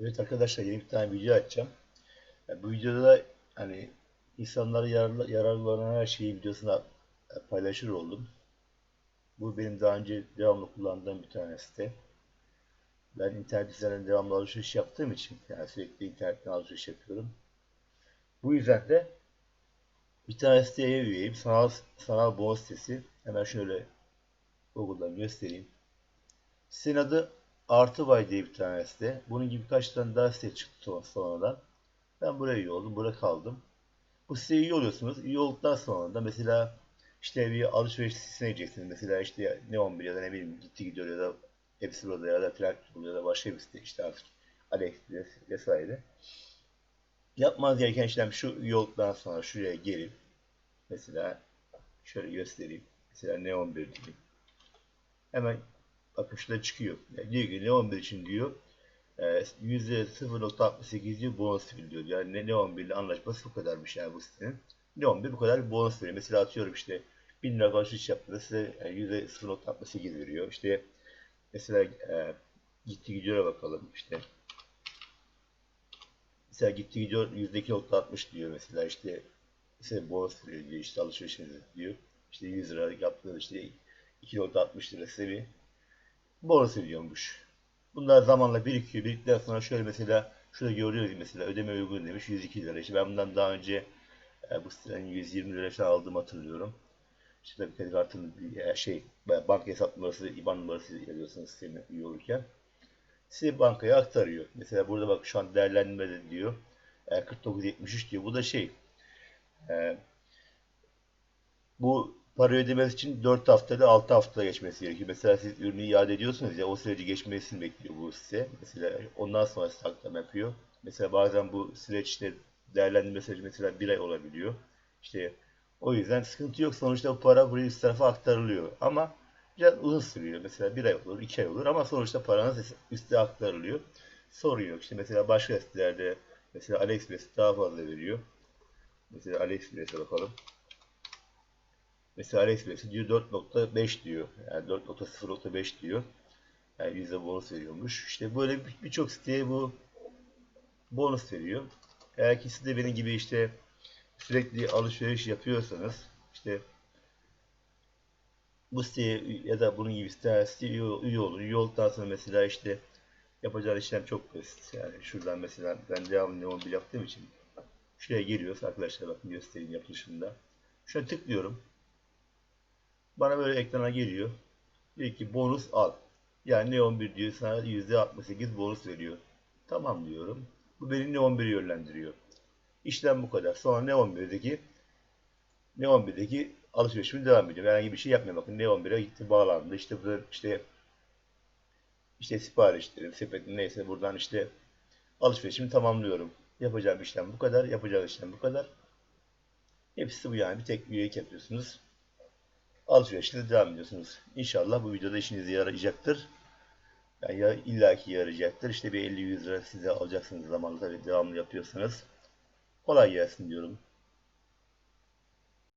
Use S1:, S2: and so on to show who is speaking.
S1: Evet arkadaşlar yeni bir tane video açacağım. Yani bu videoda da hani insanlara yararlı, yararlanan her şeyi videosuna paylaşır oldum. Bu benim daha önce devamlı kullandığım bir tane site. Ben internet üzerinden devamlı alışveriş yaptığım için yani sürekli internetten alışveriş yapıyorum. Bu yüzden de bir tane siteye üyeyim. Sanal, sanal bonus sitesi. Hemen şöyle Google'dan göstereyim. Sitenin adı Artıbay diye bir tane site. Bunun gibi birkaç tane daha site çıktı sonradan. Ben buraya üye oldum. Burada kaldım. Bu siteye üye oluyorsunuz. Üye olduktan sonra da mesela işte bir alışveriş sitesine gideceksiniz. Mesela işte ne 11 ya da ne bileyim gitti gidiyor ya da hepsi burada ya da Trendyol ya da başka bir site işte artık AliExpress vesaire. Yapmanız gereken işlem şu üye olduktan sonra şuraya gelip mesela şöyle göstereyim. Mesela ne 11 diyeyim. Hemen bakın çıkıyor. Yani diyor ki ne 11 için diyor %0.68 diyor bonus diyor. Yani ne 11 ile anlaşması bu kadarmış yani bu sitenin. Ne 11 bu kadar bonus veriyor. Mesela atıyorum işte 1000 lira alışveriş yaptığında size yani %0.68 veriyor. İşte mesela e, gitti gidiyor'a bakalım işte. Mesela gitti gidiyor %2.60 diyor mesela işte size bonus veriyor diyor işte alışverişinizi diyor. İşte 100 lira yaptığınız işte 2.60 lira size bir bonus veriyormuş. Bunlar zamanla birikiyor. Biriktikten sonra şöyle mesela şurada görüyoruz mesela ödeme uygun demiş 102 lira. İşte ben bundan daha önce e, bu sitenin 120 lira falan aldığımı hatırlıyorum. İşte tabii kredi kartının bir şey banka hesap numarası, IBAN numarası yazıyorsunuz siteye üye. Size bankaya aktarıyor. Mesela burada bak şu an değerlendirmede diyor. E, 49.73 diyor. Bu da şey e, bu para ödemesi için 4 haftada 6 hafta geçmesi gerekiyor. Mesela siz ürünü iade ediyorsunuz ya o süreci geçmesini bekliyor bu size. Mesela ondan sonra size aklama yapıyor. Mesela bazen bu süreçte değerlendirme süreci mesela bir ay olabiliyor. İşte o yüzden sıkıntı yok. Sonuçta bu para buraya üst tarafa aktarılıyor. Ama biraz uzun sürüyor. Mesela bir ay olur, iki ay olur ama sonuçta paranız üste aktarılıyor. Sorun yok. İşte mesela başka sitelerde mesela AliExpress daha fazla veriyor. Mesela AliExpress'e bakalım. Mesela AliExpress'e diyor 4.5 diyor. Yani 4.0.5 diyor. Yani yüzde bonus veriyormuş. İşte böyle birçok siteye bu bonus veriyor. Eğer ki siz de benim gibi işte sürekli alışveriş yapıyorsanız işte bu siteye ya da bunun gibi siteye, siteye üye, olun. Üye olduktan sonra mesela işte yapacağınız işlem çok basit. Yani şuradan mesela ben devamlı Neon 1 yaptığım için şuraya geliyoruz. Arkadaşlar bakın göstereyim yapılışında. Şuna tıklıyorum. Bana böyle ekrana geliyor. Diyor ki bonus al. Yani Neon 1 diyor sana %68 bonus veriyor. Tamam diyorum. Bu beni Neon 1'e yönlendiriyor. İşlem bu kadar. Sonra Neon 1'deki Neon 1'deki alışverişimi devam ediyorum. Herhangi bir şey yapmıyorum. Bakın Neon 1'e gitti bağlandı. İşte burada işte işte siparişlerim, sepetim neyse buradan işte alışverişimi tamamlıyorum. Yapacağım işlem bu kadar. Yapacağım işlem bu kadar. Hepsi bu yani. Bir tek üyelik yapıyorsunuz alışverişle devam ediyorsunuz. İnşallah bu videoda işinize yarayacaktır. Yani ya, illaki yarayacaktır. İşte bir 50-100 lira size alacaksınız zamanla tabii devamlı yapıyorsanız. Kolay gelsin diyorum.